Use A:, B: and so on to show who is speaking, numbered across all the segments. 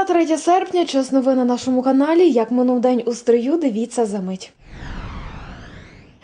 A: Середа 3 серпня. Час новин на нашому каналі. Як минув день у стрию, дивіться за мить.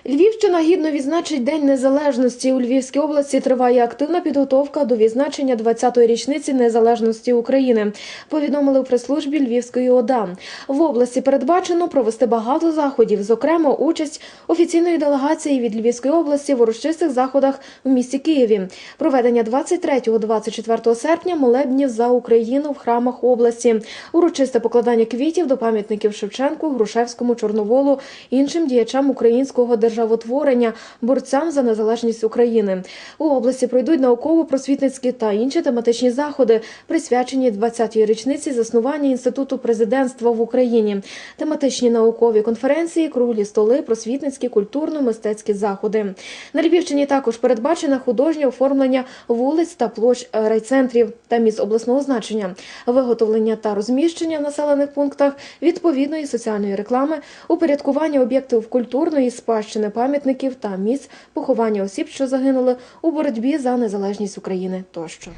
A: Львівщина гідно відзначить День Незалежності. У Львівській області триває активна підготовка до відзначення 20-ї річниці незалежності України. Повідомили у прес-службі Львівської ОДА. В області передбачено провести багато заходів, зокрема участь офіційної делегації від Львівської області в урочистих заходах в місті Києві. Проведення 23-24 серпня молебнів за Україну в храмах області, урочисте покладання квітів до пам'ятників Шевченку, Грушевському, Чорноволу, іншим діячам українського державотворення, борцям за незалежність України. У області пройдуть науково-просвітницькі та інші тематичні заходи, присвячені 20-й річниці заснування інституту президентства в Україні, тематичні наукові конференції, круглі столи, просвітницькі, культурно-мистецькі заходи. На Львівщині також передбачено художнє оформлення вулиць та площ райцентрів та міст обласного значення, виготовлення та розміщення в населених пунктах відповідної соціальної реклами, упорядкування об'єктів культурної спадщини пам'ятників та місць поховання осіб, що загинули у боротьбі за незалежність України тощо.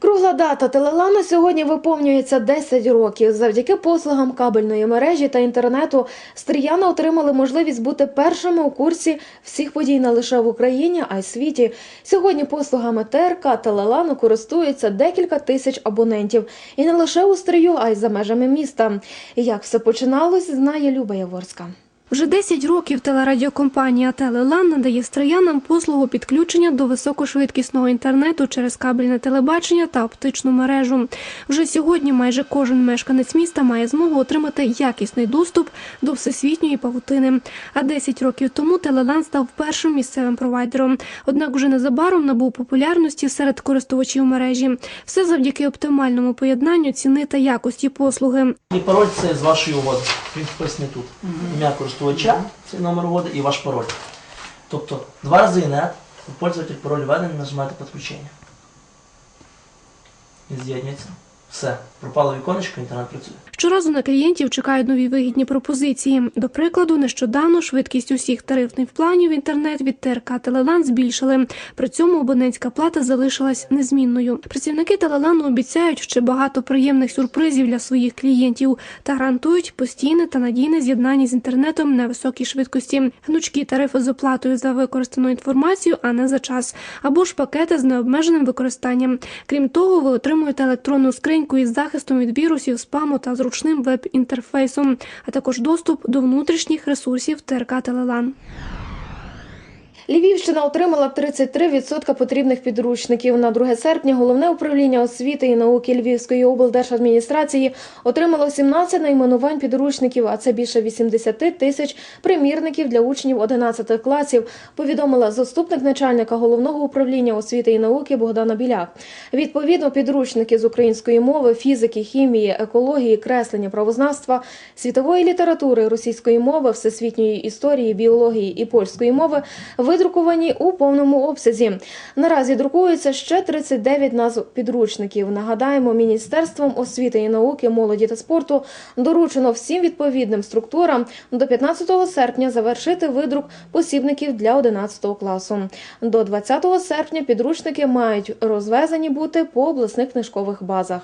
A: Кругла дата Телелану сьогодні виповнюється 10 років. Завдяки послугам кабельної мережі та інтернету стріяни отримали можливість бути першими у курсі всіх подій не лише в Україні, а й світі. Сьогодні послугами ТРК Телелану користуються декілька тисяч абонентів, і не лише у стрію, а й за межами міста. Як все починалось, знає Люба Яворська.
B: Вже 10 років телерадіокомпанія Телелан надає строянам послугу підключення до високошвидкісного інтернету через кабельне телебачення та оптичну мережу. Вже сьогодні майже кожен мешканець міста має змогу отримати якісний доступ до всесвітньої павутини. А 10 років тому Телелан став першим місцевим провайдером. Однак вже незабаром набув популярності серед користувачів мережі. Все завдяки оптимальному поєднанню ціни та якості послуги.
C: І пароль це з вашої угоди. Він вписаний тут. Ім'я користувача, цей номер угоди і ваш пароль. Тобто два рази інет, пользователь пароль введений, нажимаєте підключення. І з'єднується. Все. Пропало віконечко, інтернет працює.
B: Щоразу на клієнтів чекають нові вигідні пропозиції. До прикладу, нещодавно швидкість усіх тарифних планів інтернет від ТРК Телелан збільшили. При цьому абонентська плата залишилась незмінною. Працівники Телелану обіцяють ще багато приємних сюрпризів для своїх клієнтів та гарантують постійне та надійне з'єднання з інтернетом на високій швидкості. Гнучкі тарифи з оплатою за використану інформацію, а не за час, або ж пакети з необмеженим використанням. Крім того, ви отримуєте електронну скриньку із захистом від вірусів, спаму та зручним веб-інтерфейсом, а також доступ до внутрішніх ресурсів ТРК Телелан.
A: Львівщина отримала 33% потрібних підручників. На 2 серпня головне управління освіти і науки Львівської облдержадміністрації отримало 17 найменувань підручників, а це більше 80 тисяч примірників для учнів 11 класів. Повідомила заступник начальника головного управління освіти і науки Богдана Біляк. Відповідно, підручники з української мови, фізики, хімії, екології, креслення, правознавства, світової літератури, російської мови, всесвітньої історії, біології і польської мови видруковані у повному обсязі. Наразі друкується ще 39 назв підручників. Нагадаємо, Міністерством освіти і науки, молоді та спорту доручено всім відповідним структурам до 15 серпня завершити видрук посібників для 11 класу. До 20 серпня підручники мають розвезені бути по обласних книжкових базах.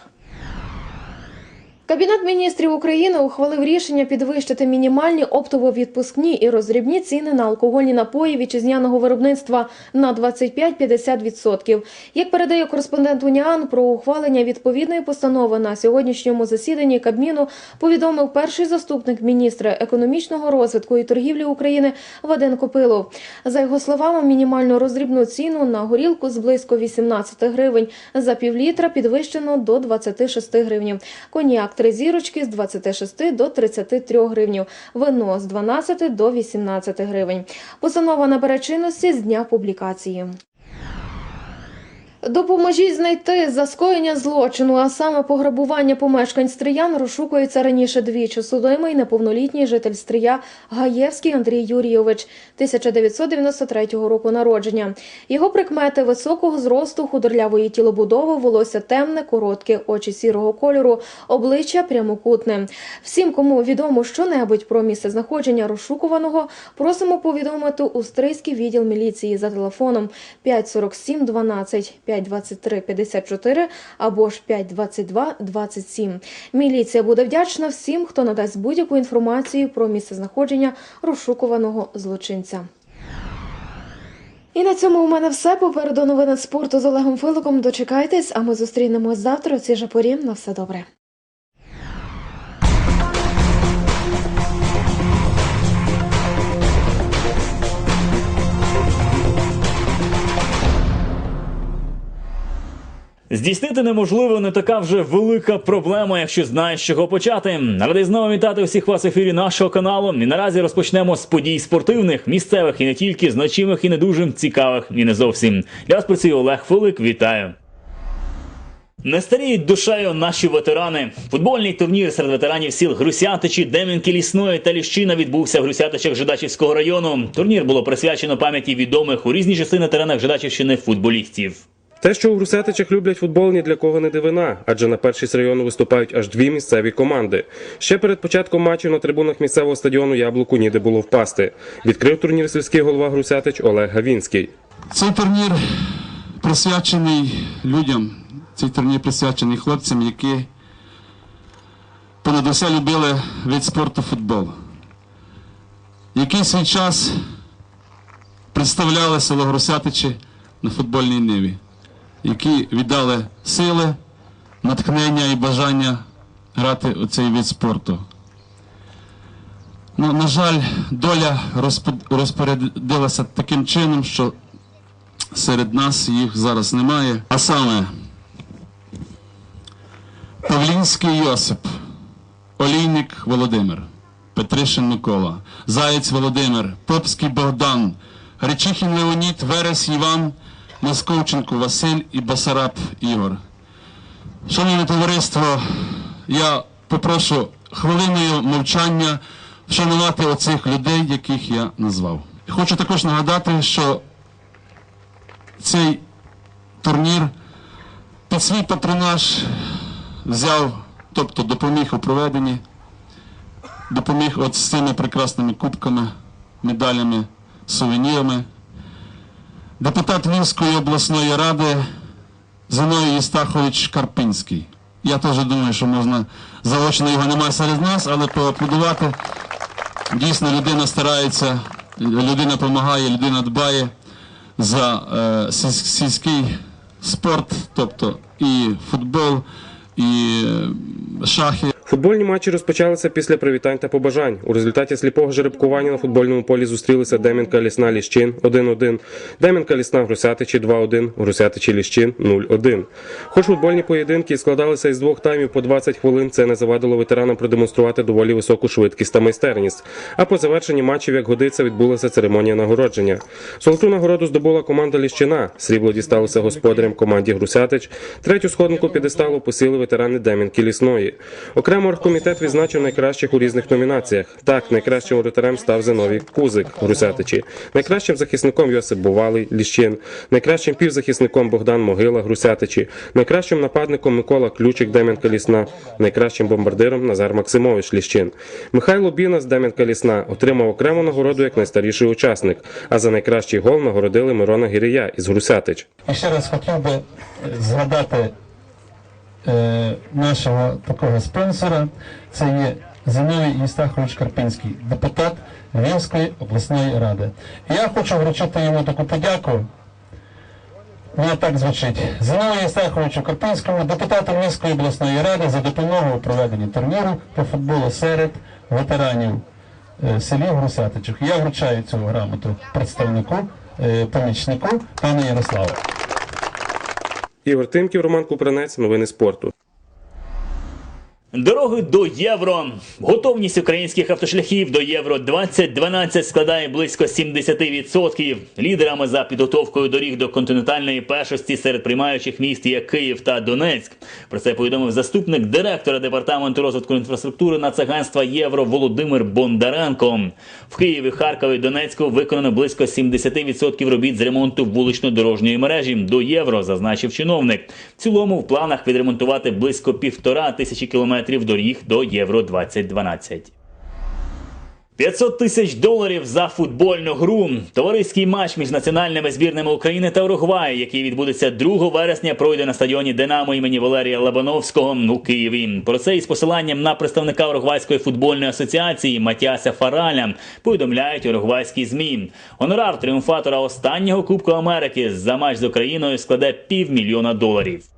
A: Кабінет міністрів України ухвалив рішення підвищити мінімальні оптово-відпускні і роздрібні ціни на алкогольні напої вітчизняного виробництва на 25-50%. Як передає кореспондент Уніан, про ухвалення відповідної постанови на сьогоднішньому засіданні Кабміну повідомив перший заступник міністра економічного розвитку і торгівлі України Ваден Копилов. За його словами, мінімальну роздрібну ціну на горілку з близько 18 гривень за півлітра підвищено до 26 гривнів. Коньяк три зірочки з 26 до 33 гривнів, вино з 12 до 18 гривень. Постанова на перечинності з дня публікації. Допоможіть знайти за скоєння злочину, а саме пограбування помешкань Стриян розшукується раніше двічі. Судимий неповнолітній житель Стрия Гаєвський Андрій Юрійович 1993 року народження. Його прикмети високого зросту, худорлявої тілобудови, волосся темне, коротке, очі сірого кольору, обличчя прямокутне. Всім, кому відомо що-небудь про місце знаходження розшукуваного, просимо повідомити у Стрийський відділ міліції за телефоном 547 12 523 54 або ж 522 27. Міліція буде вдячна всім, хто надасть будь-яку інформацію про місце знаходження розшукуваного злочинця. І на цьому у мене все. Попереду новини спорту з Олегом Филиком. Дочекайтесь, а ми зустрінемось завтра. у цій же. На все добре.
D: Здійснити неможливо не така вже велика проблема, якщо знаєш, з чого почати. Радий знову вітати всіх вас в ефірі нашого каналу. І наразі розпочнемо з подій спортивних, місцевих і не тільки значимих і не дуже цікавих, і не зовсім. Для вас працює Олег Филик. Вітаю. Не старіють душею наші ветерани. Футбольний турнір серед ветеранів сіл Грусятичі, Дем'янки Лісної та Ліщина відбувся в Грусятичах Жидачівського району. Турнір було присвячено пам'яті відомих у різні часи на теренах Жидачівщини футболістів.
E: Те, що у Грусетичах люблять футбол, ні для кого не дивина, адже на першість району виступають аж дві місцеві команди. Ще перед початком матчу на трибунах місцевого стадіону Яблуку ніде було впасти. Відкрив турнір сільський голова Грусятич Олег Гавінський.
F: Цей турнір присвячений людям, цей турнір присвячений хлопцям, які понад усе любили від спорту футбол, які свій час представляли село Грусятичі на футбольній ниві, які віддали сили, натхнення і бажання грати у цей від спорту. Ну, на жаль, доля розпорядилася таким чином, що серед нас їх зараз немає. А саме Павлінський Йосип, Олійник Володимир, Петришин Микола, Заєць Володимир, Попський Богдан, Гречихін Леонід, Верес Іван, Московченко Василь і Басараб Ігор. Шановне товариство, я попрошу хвилиною мовчання вшанувати оцих людей, яких я назвав. Хочу також нагадати, що цей турнір під свій патронаж взяв, тобто допоміг у проведенні, допоміг от з цими прекрасними кубками, медалями, сувенірами. Депутат Львівської обласної ради Зиновій Єстахович Карпинський. Я теж думаю, що можна заочно його немає серед нас, але поаплодувати. Дійсно, людина старається, людина допомагає, людина дбає за е, сільський спорт, тобто і футбол, і е, шахи.
E: Футбольні матчі розпочалися після привітань та побажань. У результаті сліпого жеребкування на футбольному полі зустрілися Дем'янка Лісна Ліщин 1-1, Дем'янка Лісна Грусятичі 2-1, Грусятичі Ліщин 0-1. Хоч футбольні поєдинки складалися із двох таймів по 20 хвилин, це не завадило ветеранам продемонструвати доволі високу швидкість та майстерність. А по завершенні матчів, як годиться, відбулася церемонія нагородження. Золоту нагороду здобула команда Ліщина. Срібло дісталося господарям команді Грусятич. Третю сходинку підесталу посіли ветерани Дем'янки Лісної. Окремо оргкомітет відзначив найкращих у різних номінаціях. Так, найкращим воротарем став Зиновій Кузик Грусятичі, найкращим захисником Йосип Бувалий Ліщин, найкращим півзахисником Богдан Могила Грусятичі, найкращим нападником Микола Ключик Дем'янка Лісна, найкращим бомбардиром Назар Максимович Ліщин. Михайло Біна з Дем'янка Лісна отримав окрему нагороду як найстаріший учасник. А за найкращий гол нагородили Мирона Гірія із Грусятич.
F: Ще раз хотів би згадати е, нашого такого спонсора. Це є Зиновій Єстахович Карпинський, депутат Львівської обласної ради. Я хочу вручити йому таку подяку. Вона так звучить. Зиновію Єстаховичу Карпинському, депутату Львівської обласної ради за допомогу у проведенні турніру по футболу серед ветеранів е, селі Грусятичах. Я вручаю цю грамоту представнику, е, помічнику пану Ярославу.
E: Ігор Тимків, Роман Купранець. Новини спорту.
D: Дороги до євро. Готовність українських автошляхів до євро 2012 складає близько 70%. Лідерами за підготовкою доріг до континентальної першості серед приймаючих міст є Київ та Донецьк. Про це повідомив заступник директора департаменту розвитку інфраструктури нацагентства Євро Володимир Бондаренко. В Києві, Харкові, Донецьку виконано близько 70% робіт з ремонту вулично-дорожньої мережі до євро, зазначив чиновник. В цілому в планах відремонтувати близько півтора тисячі кілометрів доріг до євро 2012. 500 тисяч доларів за футбольну гру. Товариський матч між національними збірними України та Уругваю, який відбудеться 2 вересня, пройде на стадіоні Динамо імені Валерія Лабановського у Києві. Про це із посиланням на представника Уругвайської футбольної асоціації Матіаса Фараля повідомляють уругвайські змі. Гонорар тріумфатора останнього Кубку Америки за матч з Україною складе півмільйона доларів.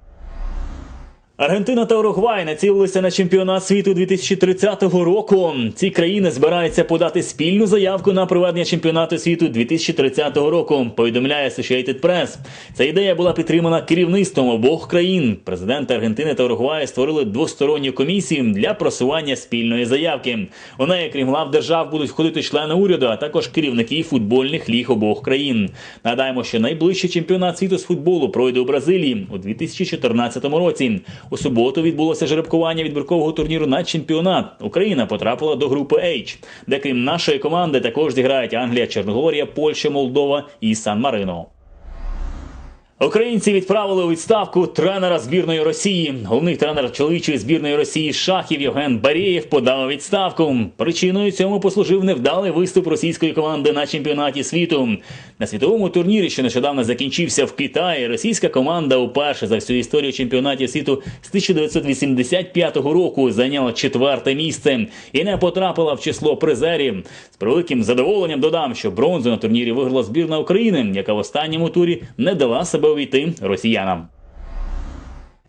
D: Аргентина та Уругвай націлилися на чемпіонат світу 2030 року. Ці країни збираються подати спільну заявку на проведення чемпіонату світу 2030 року. Повідомляє Associated Press. Ця ідея була підтримана керівництвом обох країн. Президенти Аргентини та Уругваю створили двосторонню комісію для просування спільної заявки. У неї, крім глав держав, будуть входити члени уряду, а також керівники футбольних ліг обох країн. Нагадаємо, що найближчий чемпіонат світу з футболу пройде у Бразилії у 2014 році. У суботу відбулося жеребкування відбіркового турніру на чемпіонат. Україна потрапила до групи H, де крім нашої команди також зіграють Англія, Чорногорія, Польща, Молдова і Сан-Марино. Українці відправили у відставку тренера збірної Росії. Головний тренер чоловічої збірної Росії шахів Євген Барєєв подав відставку. Причиною цьому послужив невдалий виступ російської команди на чемпіонаті світу. На світовому турнірі, що нещодавно закінчився в Китаї, російська команда уперше за всю історію чемпіонатів світу з 1985 року зайняла четверте місце і не потрапила в число призерів. З превеликим задоволенням додам, що бронзу на турнірі виграла збірна України, яка в останньому турі не дала себе увійти росіянам.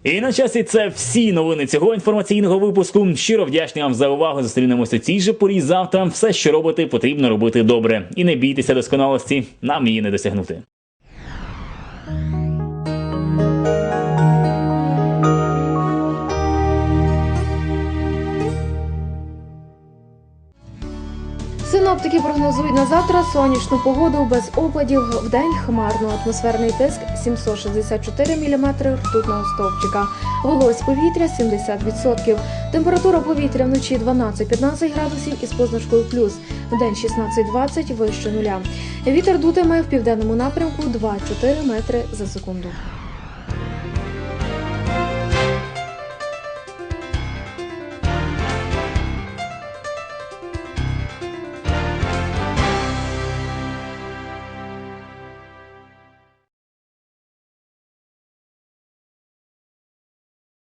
D: І на часі це всі новини цього інформаційного випуску. Щиро вдячний вам за увагу. Зустрінемося цій же порі завтра. Все, що робити, потрібно робити добре. І не бійтеся досконалості, нам її не досягнути.
A: Прогнозують на завтра сонячну погоду без опадів. Вдень хмарно. Атмосферний тиск 764 мм ртутного стовпчика. Вологість повітря 70%. Температура повітря вночі 12-15 градусів із позначкою плюс. Вдень 16-20 вище нуля. Вітер дутиме в південному напрямку 2-4 метри за секунду.